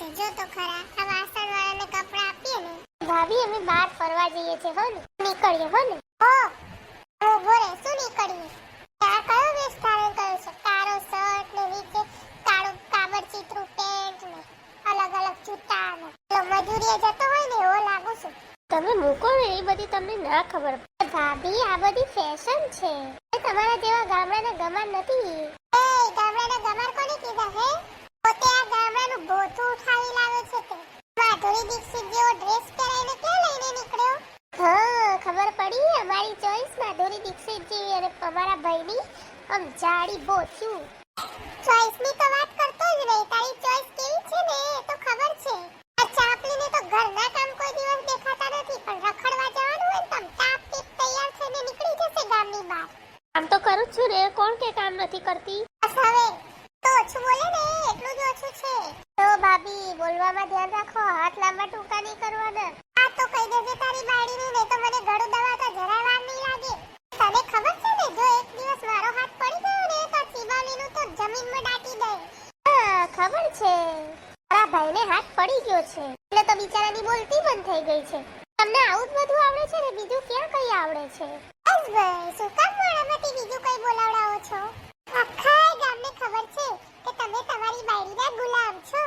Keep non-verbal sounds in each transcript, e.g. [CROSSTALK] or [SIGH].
જો તો ખરા. આ વાસણ વાળાને કપડા આપીએ ને. ભાભી, અમે બહાર ફરવા જઈએ છે હો ને? નીકળીએ, હો ને? હો. ઊભો શું નીકળીએ? આ કયો વેશ ધારણ કર્યો છે? કાળો શર્ટ ને નીચે કાળું કાબર ચિત્રું પેન્ટ ને અલગ અલગ જૂતા ને. પેલો મજૂરીએ જતો હોય ને, એવો લાગુ છું. તમે મૂકો ને, એ બધી તમને ના ખબર ભાભી, આ બધી ફેશન છે. તમારા જેવા ગામડાના ગમન નથી. માધુરી દીક્ષિત જેવો ડ્રેસ પહેરાઈને ક્યાં લઈને નીકળ્યો? હા, ખબર પડી? અમારી ચોઈસ માધુરી દીક્ષિત જેવી અને અમારા ભાઈની આમ જાડી બોથ્યું ચોઈસની તો વાત કરતો જ નહીં. તારી ચોઈસ કેવી છે ને, એ તો ખબર છે. આ ચાપલીને તો ઘરના કામ કોઈ દિવસ દેખાતા નથી, પણ રખડવા જવાનું હોય ને તો ટાપ તૈયાર થઈને નીકળી જશે ગામની બહાર. આમ તો કરું છું ને કોણ કે કામ નથી કરતી? બસ હવે તો ઓછું બોલે ને, એટલું જ ઓછું છે. તો ભાભી, બોલવામાં ધ્યાન રાખો, હાથ લાંબા ટૂંકા નહીં કરવાના. આ તો કહી દેજે તારી બાળીને નહીં તો મને ગળું દબાવતા જરાય વાર નહીં લાગે. તને ખબર છે ને, જો એક દિવસ મારો હાથ પડી ગયો ને, તો શિવાલીનું તો જમીનમાં દાટી દે. ખબર છે. તારા ભાઈને હાથ પડી ગયો છે. એટલે તો બિચારાની બોલતી બંધ થઈ ગઈ છે. તમને આવું જ બધું આવડે છે ને, બીજું ક્યાં કઈ આવડે છે? બસ ભાઈ, શું કામ મોડામાંથી બીજું કઈ બોલાવડાવો છો? આખા ખબર છે કે તમે તમારી બાયડીના ગુલામ છો?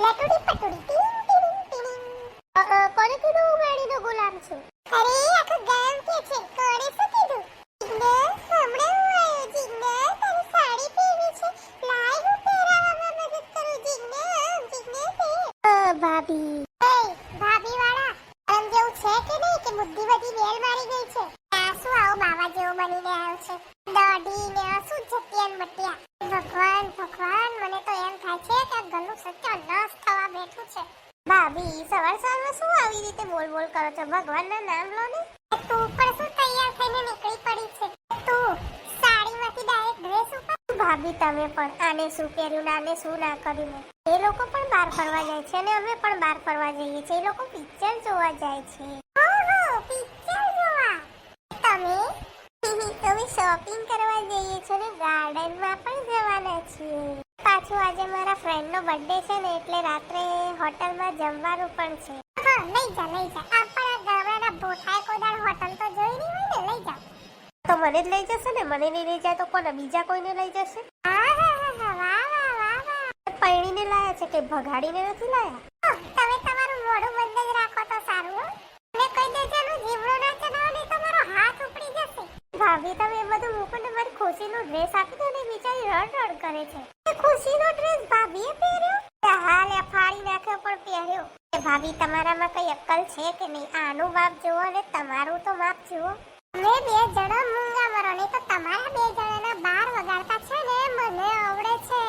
લટુડી પટુડી ટીંગ અ, અ, કોને કીધું હું બાયડીનો ગુલામ છું? અરે આખું ગામ કે છે કોણે શું કીધું? જીગ્ના હમણાં હું સાડી પહેરી છે. લાય હું પહેરાવામાં મદદ વાળા આમ જેવું છે કે નહીં કે બુદ્ધિ બધી વેલ મારી ગઈ છે આ શું આવો બાવા જેવો બનીને આવ્યો છે દોડી ને આ શું જટિયાન મટિયા ભગવાન ભગવાન મને તો એમ થાય છે કે આ ગલું સત્યાનાશ થવા બેઠું છે ભાભી સવાર સવારમાં શું આવી રીતે બોલ બોલ કરો છો ભગવાનના નામ લો ને તું પણ શું તૈયાર થઈને નીકળી પડી છે તું સાડીમાંથી ડાયરેક્ટ ડ્રેસ ઉપર ભાભી તમે પણ શું પહેર્યું ને શું ના કર્યું ને. એ લોકો પણ બહાર ફરવા જાય છે અને અમે પણ બહાર ફરવા જઈએ છીએ. એ લોકો પિક્ચર જોવા જાય છે. શોપિંગ કરવા જઈએ છો ને ગાર્ડનમાં પણ જવાના છીએ. પાછું આજે મારા ફ્રેન્ડનો બર્થડે છે ને એટલે રાત્રે હોટલમાં જમવાનું પણ છે. હા લઈ જા લઈ જા. આ ગામડાના ભોથાય કોદાળ હોટલ તો જોઈ રહી હોય ને, લઈ જા. તો મને જ લઈ જશે ને? મને નહીં લઈ જાય તો કોને? બીજા કોઈને લઈ જશે? હા હા વાહ વાહ વાહ વાહ પૈણીને લાયા છે કે ભગાડીને નથી લાયા? તમે તમારું મોઢું બંધ જ રાખો તો સારું અને કહી દેજો નું જીવડો ના ચડાવો નહીં તો હાથ ઉપડી જશે. ભાભી, તમે બધું મૂકો ને ખુશીનો ડ્રેસ આપી દો ને બિચારી રડ રડ કરે છે. ખુશીનો ડ્રેસ ભાભીએ પહેર્યો? હાલ એ ફાડી નાખ્યો પણ પહેર્યો. ભાભી, તમારામાં કઈ અક્કલ છે કે નહીં? આનું માપ જુઓ અને તમારું તો માપ જુઓ. મેં બે જણા મૂંગા મરો, નહીં તો તમારા બે જણાના બાર વગાડતા છે ને મને આવડે છે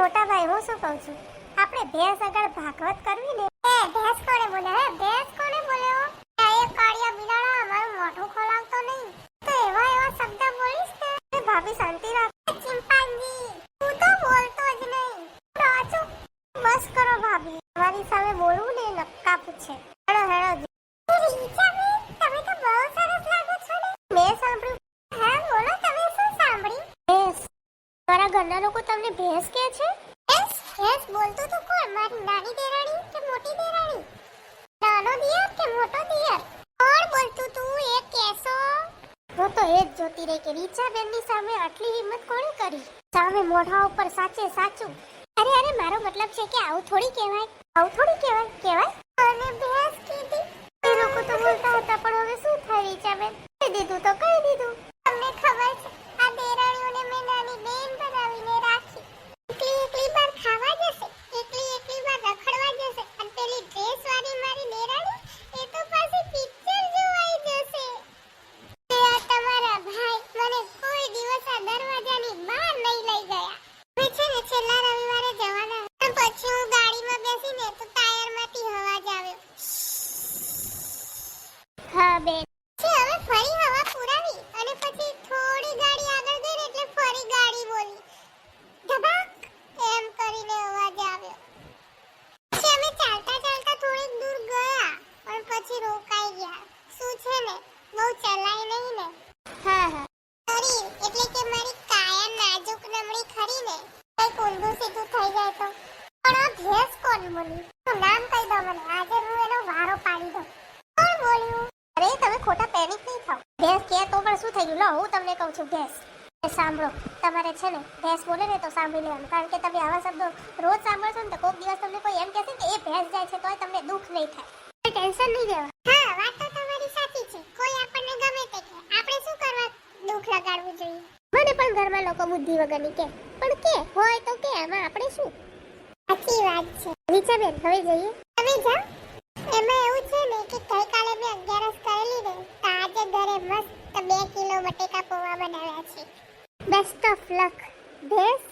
મોટા ભાઈ હું શું કહું છું આપણે ભેંસ આગળ ભાગવત કરવી ને? એ, ભેંસ કોને બોલે? હે, ભેંસ કોણે બોલ્યો આ એક કાળિયા બિલાડા, અમારું મોઢું ખોલાવતો નહીં. તો એવા એવા શબ્દ બોલીશ ને? એ ભાભી, શાંતિ રાખ. એ ચિંપાંજી, તું તો બોલતો જ નહીં. રાચો બસ કરો ભાભી. તમારી સામે બોલવું ને નક્કા પૂછે. હેડો હેડો તમે તો બહુ સરસ મેં સાંભળ્યું. હા, બોલો, તમે સાંભળ્યું? ભેંસ. મારા ઘરના લોકો તમને ભેંસ કહે છે? બોલતો બોલતું તો કોણ? મારી નાની દેરાણી કે મોટી દેરાણી? નાનો દિયર કે મોટો દિયર? કોણ બોલતું તું? એ કેસો હું તો એ જ જોતી રહી કે રીચાબેનની સામે આટલી હિંમત કોણે કરી? સામે મોઢા ઉપર સાચે સાચું. અરે અરે, મારો મતલબ છે કે આવું થોડી કહેવાય. આવું થોડી કહેવાય કહેવાય. અને ભેંસ કીધી એ લોકો તો બોલતા હતા પણ હવે શું થાય રીચાબેન કહી દીધું તો કહી દીધું તમને ખબર છે આ દેરાણીઓને મેં નાની બેન બનાવીને રાખી એકલી એકલી બાર ખાવા જશે એકલી એકલી બાર રખડવા જશે અને પેલી ડ્રેસ વાળી મારી દેરાણી એ તો પાછી પિક્ચર જોવાઈ જશે તે આ તમારા ભાઈ મને કોઈ દિવસ આ દરવાજાની બહાર નહીં લઈ ગયા અમે છે ને છેલ્લા રવિવારે જવાના હતા. પણ પછી હું ગાડીમાં બેસીને તો ટાયરમાંથી અવાજ આવ્યો હા બેન પછી હવે ફરી હવા પુરાવી અને પછી થોડી ગાડી આગળ ગઈ ને એટલે ફરી ગાડી બોલી. ધબાક! એમ કરીને અવાજ આવ્યો. છે અમે ચાલતા ચાલતા થોડીક દૂર ગયા પણ પછી રોકાઈ ગયા. શું છે ને? બહુ ચલાય નહીં ને. હા હા. શરીર એટલે કે મારી કાયા નાજુક નમણી ખરી ને કઈ ઊંધું સીધું થઈ જાય તો. પણ આ ભેંસ કોણ બોલી? તો નામ કહી દો મને? આજે હું એનો વારો પાડી દઉં કોણ બોલ્યું અરે તમે ખોટા પેનિક નહીં થાઓ ભેંસ કે તો ગયું લો હું તમને કહું છું ભેંસ એ સાંભળો. તમારે છે ને ભેંસ બોલે ને તો સાંભળી લેવાનું. કારણ કે તમે આવા શબ્દો રોજ સાંભળશો ને તો કોઈક દિવસ તમને કોઈ એમ કહેશે કે એ ભેંસ જાય છે તોય તમને દુઃખ નહીં થાય. ટેન્શન નહીં લેવા હા વાત તો તમારી સાચી છે. કોઈ આપણને ગમે તે કે આપણે શું કરવા દુઃખ લગાડવું જોઈએ? મને પણ ઘરમાં લોકો બુદ્ધિ વગરની કે પણ કે હોય તો કે એમાં આપણે શું? સાચી વાત છે. રીચાબેન હવે જઈએ. તમે જાઓ. એમાં એવું છે ને કે ગઈકાલે મેં અગિયારસ કરેલી ને તો આજે ઘરે મસ્ત બે કિલો બટેકા પૌવા બનાવ્યા છે. બેસ્ટ ઓફ લક ભેંસ.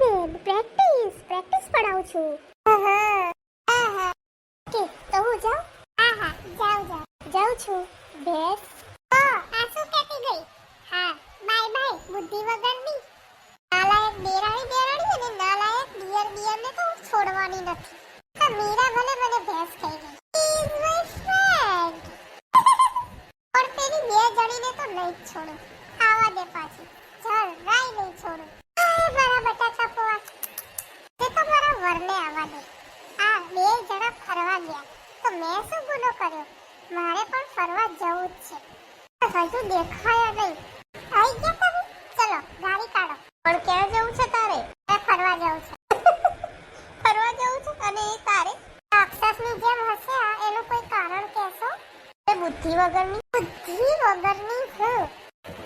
બેન પ્રેક્ટિસ પ્રેક્ટિસ પડાવું છું. આહા, આહા, કે તો હું જાઉં? આહા, હા જાઉં જાઉં છું. ભેંસ. ઓ આ શું કહેતી ગઈ? હા. બાય બાય બુદ્ધિ વગરની. નાલાયક દેરાણી દેરાણી અને નાલાયક દિયર દિયરને તો હું છોડવાની નથી. મીરા ભલે મને ભેંસ થઈ ગઈ. પણ તેની બે જણીને તો નહીં જ છોડું. ખાવા દે પાછી. જરાય નહીં છોડું. અરે મારા બટાકા પોવા. તે તો મારા વરને આવવા દે. આ બે જણા ફરવા ગયા. તો મેં શું ગુનો કર્યો? મારે પણ ફરવા જવું જ છે. હજુ દેખાયા નહીં. આવી ગયા તમે? ચલો, ગાડી કાઢો. પણ ક્યાં જવું છે તારે? ફરવા જવું છે. [LAUGHS] ફરવા જવું છે? અને એ તારે? રાક્ષસની જેમ હશે આ? એનું કોઈ કારણ કહેશો? બુદ્ધિ વગરની? વગરની હું.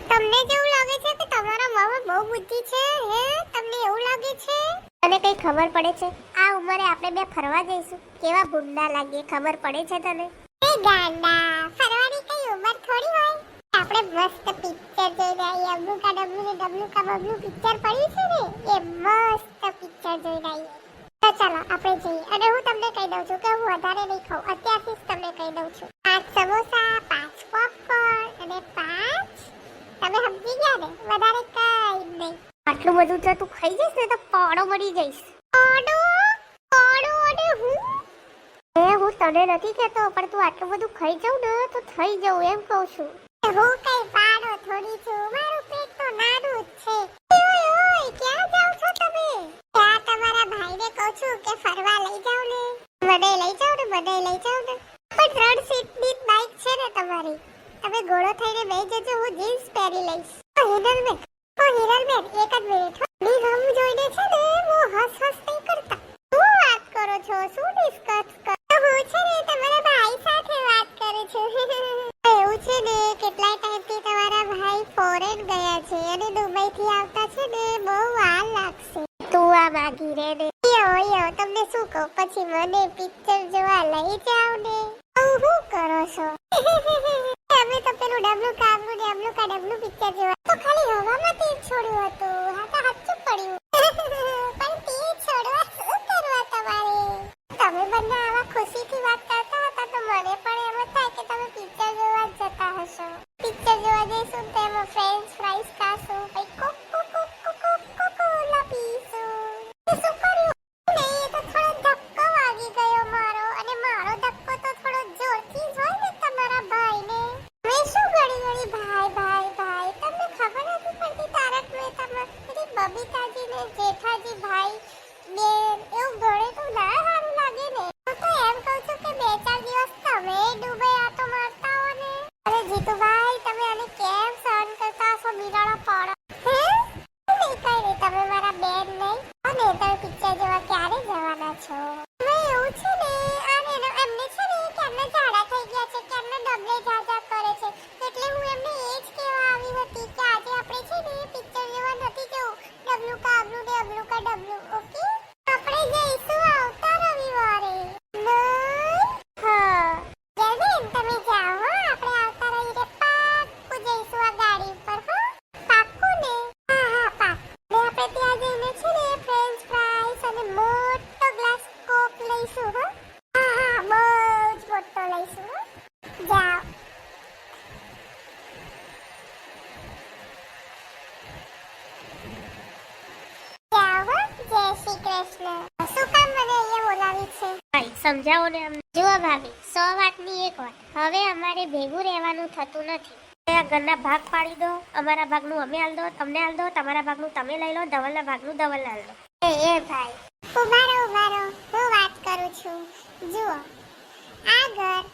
તમને કેવું લાગે છે કે તમારા મામા બહુ બુદ્ધિ છે, હે? તમને એવું લાગે છે? તને કઈ ખબર પડે છે. આ ઉંમરે આપણે બે ફરવા જઈશું. કેવા ભૂંડા લાગીએ, ખબર પડે છે તને? એ ગાંડા, ફરવાની કઈ ઉંમર થોડી હોય? આપણે મસ્ત પિક્ચર જોઈ રહ્યા અબલુ કા ડબલુ ને ડબલુ કા બબલુ પિક્ચર પડ્યું છે ને? એ મસ્ત પિક્ચર જોઈ તો ચાલો, આપણે જઈએ. અને હું તમને કહી દઉં છું કે હું વધારે નહીં ખાઉં. અત્યારથી જ તમને કહી દઉં છું. પાંચ સમોસા, પાંચ પોપકોર્ન અને પાંચ, તમે સમજી ગયા ને? વધારે કઈ નહીં. આટલું બધું જો તું ખાઈ જઈશ ને તો પોડો મરી જઈશ. પોડો? પોડો અને હું? એ હું તને નથી કહેતો, પણ તું આટલું બધું ખાઈ જાઉં ને તો થઈ જાઉં, એમ કહું છું. હું કઈ પાડો થોડી છું? મારું પેટ તો નાનું જ છે. ક્યાં જાવ છો તમે? તમારા ભાઈને કહું છું કે ફરવા લઈ જાવ ને. મને લઈ જાવ ને મને લઈ જાવ ને. પણ ત્રણ સીટની બાઇક છે ને તમારી. તમે ઘોડો થઈને બેસી જજો, હું જીન્સ પહેરી લઈશ. ઓ હિરલબેન ઓ હિરલબેન, એક જ મિનિટ. ની હમ જોઈને છે ને હું હસ હસ નહીં કરતા. શું વાત કરો છો? શું ડિસ્કસ કરો? હું છે ને તમારા ભાઈ સાથે વાત કરું છું. [LAUGHS] એવું છે ને, કેટલાય ટાઈમથી તમારા ભાઈ ફોરેન ગયા છે અને દુબઈ થી આવતા છે ને, બહુ વાર લાગશે. તું આ રે ને. યો તમને શું કહું? પછી મને પિક્ચર જોવા લઈ જાવ ને. હું શું કરો છો? [LAUGHS] અમે તો પેલું ડબલું કાબલું ડબલું કા ડબલું પિક્ચર જોવા તો ખાલી હવામાંથી જ છોડ્યું હતું હા તો હાચું પડ્યું પણ તે છોડવા શું કરવા તમારે તમે બંને આવા ખુશીથી વાત કરતા હતા તો મને પણ એમ જ થાય કે તમે પિક્ચર જોવા જ જતા હશો પિક્ચર જોવા જઈશું તો એમાં ફ્રેન્ચ ફ્રાઈસ ખાશું પછી કોક કોક કોક કોક કોક કોકોલા પીશું એ શું કર્યું નહીં એ તો થોડો ધક્કો વાગી ગયો મારો અને મારો ધક્કો તો થોડો જોરથી જ હોય ને તમારા ભાઈને મેં શું ઘડી ઘડી ભાઈ ભાઈ ભાઈ તમને ખબર નથી પડતી તારક મહેતામાં પેલી બબીતાજી ને જેઠાજી ભાઈ બેન એવું ઘરે તો ના સારું લાગે ને હું તો એમ કહું છું કે બે ચાર દિવસ તમે ડૂબે આટો મારતા હો ને અરે જીતુભાઈ તમે આને કેમ સહન કરતા હશો બિરાડા પાડા હે નહીં કઈ નહીં તમે મારા બેન નહીં અને તમે પિક્ચર જોવા ક્યારે જવાના છો? હવે એવું છે ને. આને એનો- એમને છે છે કેમના ડબલે ઝાઝા કરે છે. એટલે હું એ જ કહેવા કે આજે આપણે છે પિક્ચર જોવા નથી જવું. ડબલું કા અબલું ને અબલું કા ડબલું, ઓકે આપણે જઈશું આવતા રવિવારે નહીં હા જયબેન તમે જાઓ હો આપણે આવતા રવિવારે પાક્કું જઈશું આ ગાડી પર હો પાક્કું ને હા હા પાક ને આપણે ત્યાં જઈને છે ને ફ્રેન્ચ ફ્રાઈસ અને મોટો ગ્લાસ કોક લઈશું હો હા હા બહુ જ મોટો લઈશું હો જાઓ જાઓ હો જય શ્રી કૃષ્ણ શું કામ મને અહીંયા બોલાવી છે ભાઈ સમજાવો ને અમને જુઓ ભાભી સો વાતની એક વાત હવે અમારે ભેગું રહેવાનું થતું નથી આ ભાગ પાડી દો અમારા ભાગનું અમે હાલ દો તમને હાલ દો તમારા ભાગનું તમે લઈ લો ધવલના ભાગનું ધવલ હાલ દો. એ ભાઈ ઉભારો ઉભારો હું વાત કરું છું. જુઓ આ ઘર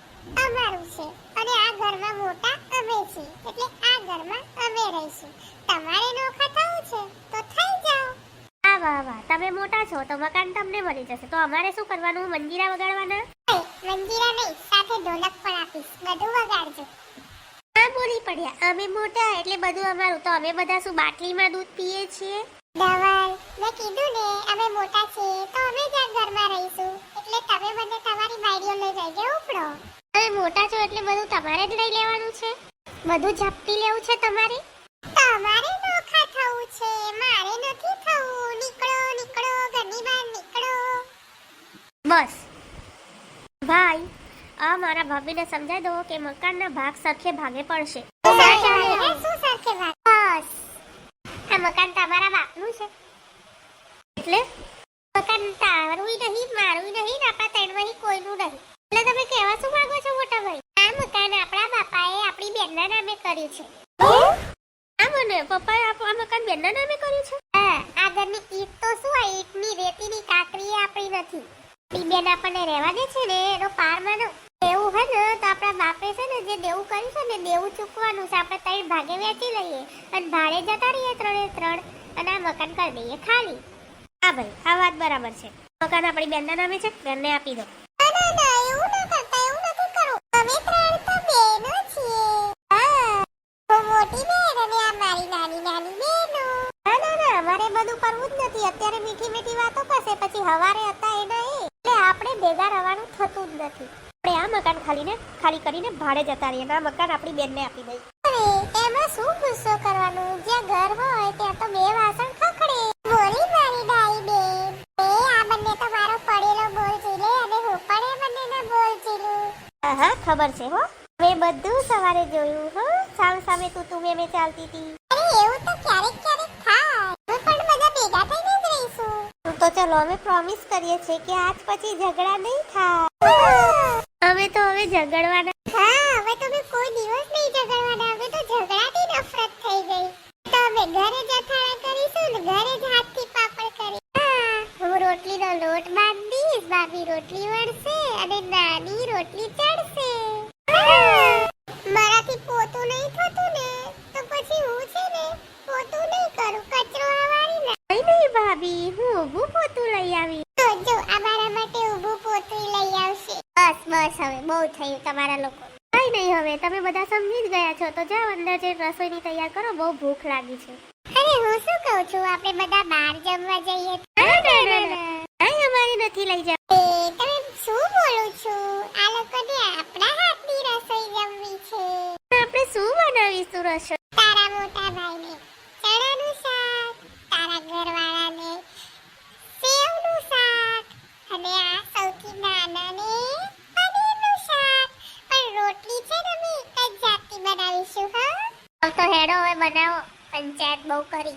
અમારું છે અને આ ઘરમાં મોટા અમે છીએ. એટલે આ ઘરમાં અમે રહીશું. તમારે નોખા થવું છે તો થઈ જાઓ. આ વાહ વાહ તમે મોટા છો તો મકાન તમને મળી જશે. તો અમારે શું કરવાનું? મંજીરા વગાડવાના? મંજીરા નહીં સાથે ઢોલક પણ આપીશ. બધું વગાડજો. પડ્યા અમે મોટા એટલે બધું અમારું. તો અમે બધા શું બાટલીમાં દૂધ પીએ છીએ? ધવલ મેં કીધું ને અમે મોટા છીએ તો અમે જ ઘરમાં રહીશું? એટલે તમે મને તમારી બાઈડીઓ લઈ જજો ઉપડો. તમે મોટા છો એટલે બધું તમારે જ લઈ લેવાનું છે? બધું ઝપટી લેવું છે તમારે? તમારે નોખા થવું છે મારે નથી થવું. નીકળો નીકળો ઘરની બહાર નીકળો. બસ. ભાઈ આ મારા ભાભીને સમજાઈ દો કે મકાનના ભાગ સરખે ભાગે પડશે. આ મકાન તમારા બાપનું છે. એટલે મકાન તારું નહીં મારું નહીં આપણા ત્રણમાંથી કોઈનું નહીં. એટલે તમે કહેવા શું માંગો છો મોટા ભાઈ? આ મકાન આપણા બાપાએ આપણી બેનના નામે કર્યું છે. આ મને પપ્પાએ આ મકાન બેનના નામે કર્યું છે? હા આગળની ઈટ તો શું આ ઈટની રેતીની કાકરી આપણી નથી. આપણી બેન આપણને રહેવા દે છે ને એનો પાર માનો. એવું હે ને તો આપણા બાપે છે ને જે દેવું કર્યું છે ને દેવું ચૂકવાનું છે. આપણે ત્રણ ભાગે વેચી લઈએ અને ભાડે જતા રહીએ ત્રણે ત્રણ અને આ મકાન કરી દઈએ ખાલી. હા ભાઈ આ વાત બરાબર છે. મકાન આપણી બેનના નામે છે બેનને આપી દો. હવારે હતા એના એ એટલે આપણે ભેગા રહેવાનું થતું જ નથી. આપણે આ મકાન ખાલીને ખાલી કરીને ભાડે જતા રહીએ. આ મકાન આપણી બેનને આપી દઈએ. અરે એમાં શું ગુસ્સો કરવાનું? જ્યાં ઘર હોય ત્યાં તો બે વાસણ ખખડે. બોલી મારી ડાઈ બેન એ આ બંને તો મારો પડેલો બોલ જીલે અને હું પણ એ બંનેના બોલ જીલું હા ખબર છે હો. મેં બધું સવારે જોયું હો. સામ સામે તું તું મેં ચાલતી હતી. અરે એવું તો ક્યારેક ક્યારેક થાય. હું પણ બધા ભેગા થઈને જ રહીશું. તો ચલો અમે પ્રોમિસ કરીએ છીએ કે આજ પછી ઝઘડા નહીં થાય. અમે તો હવે ઝઘડવાના હા, હવે તો મેં કોઈ દિવસ નહીં ઝઘડવાના. હવે તો ઝઘડાથી નફરત થઈ ગઈ. તો હવે ઘરે જથાણા કરીશું ને ઘરે જ હાથથી પાપડ કરી હા, હું રોટલીનો લોટ બાંધીશ ભાભી રોટલી વળશે અને નાની રોટલી ચડશે. મારાથી પોતું નહીં થતું ને તો પછી હું છે ને પોતું નહીં કરું કચરો હવારી ના કઈ નહીં ભાભી હું ઊભું પોતું લઈ આવી તો જો આ મારા માટે ઊભું પોતું લઈ આવશે બસ બસ હવે બહુ થયું તમારા લોકો કઈ નહીં હવે તમે બધા સમજી જ ગયા છો તો જાઓ અંદર જે રસોઈની તૈયાર કરો બહુ ભૂખ લાગી છે. અરે હું શું કહું છું? આપણે બધા બહાર જમવા જઈએ ના ના ના ના. અહીં અમારી નથી લઈ જાવ. તમે શું બોલો છો? આ લોકોને આપણા હાથની રસોઈ જમવી છે. આપણે શું બનાવીશું રસોઈ? તારા મોટા ભાઈને ચણાનું શાક તારા ઘરવાળાને સેવનું શાક અને આ સૌથી નાનાને પનીરનું શાક. પણ રોટલી છે ને અમે એક જ જાતની બનાવીશું હા? તો હેડો, હવે બનાવો. પંચાયત બહુ કરી.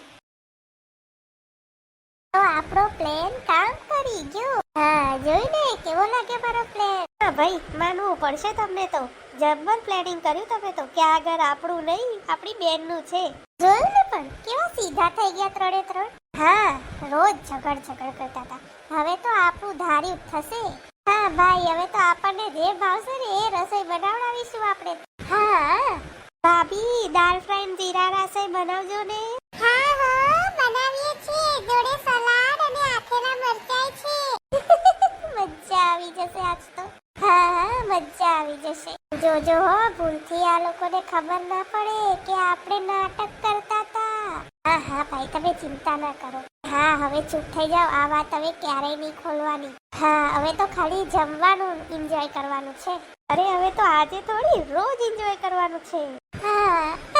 તો આપણો પ્લાન કામ કરી ગયો. હા જોઈ ને, કેવો લાગે મારો પ્લાન હા, ભાઈ, માનવું પડશે તમને તો. જબર પ્લાનિંગ કર્યું તમે તો, કે આગળ આપણું નહીં, આપણી બેનનું છે. જોયું ને પણ, કેવા સીધા થઈ ગયા ત્રણે ત્રણ? હા, રોજ ઝઘડ ઝઘડ કરતા હતા. હવે તો આપણું ધાર્યું થશે. હા, ભાઈ, હવે તો આપણને જે ભાવશે ને, એ રસોઈ બનાવડાવીશું આપણે. હા ભાભી દાલ ફ્રાય જીરા રસોઈ બનાવજો ને. હા હા બનાવીએ છીએ. જોડે સલાડ અને આથેલા મરચાઈ છે. [LAUGHS] મજા આવી જશે આજ તો. હા હા મજા આવી જશે. જોજો હો ભૂલથી આ લોકોને ખબર ના પડે કે આપણે નાટક કરતા હતા. હા હા ભાઈ તમે ચિંતા ના કરો. હા હવે ચૂપ થઈ જાઓ. આ વાત હવે ક્યારેય નહીં ખોલવાની. હા હવે તો ખાલી જમવાનું એન્જોય કરવાનું છે. અરે હવે તો આજે થોડી રોજ એન્જોય કરવાનું છે. હા.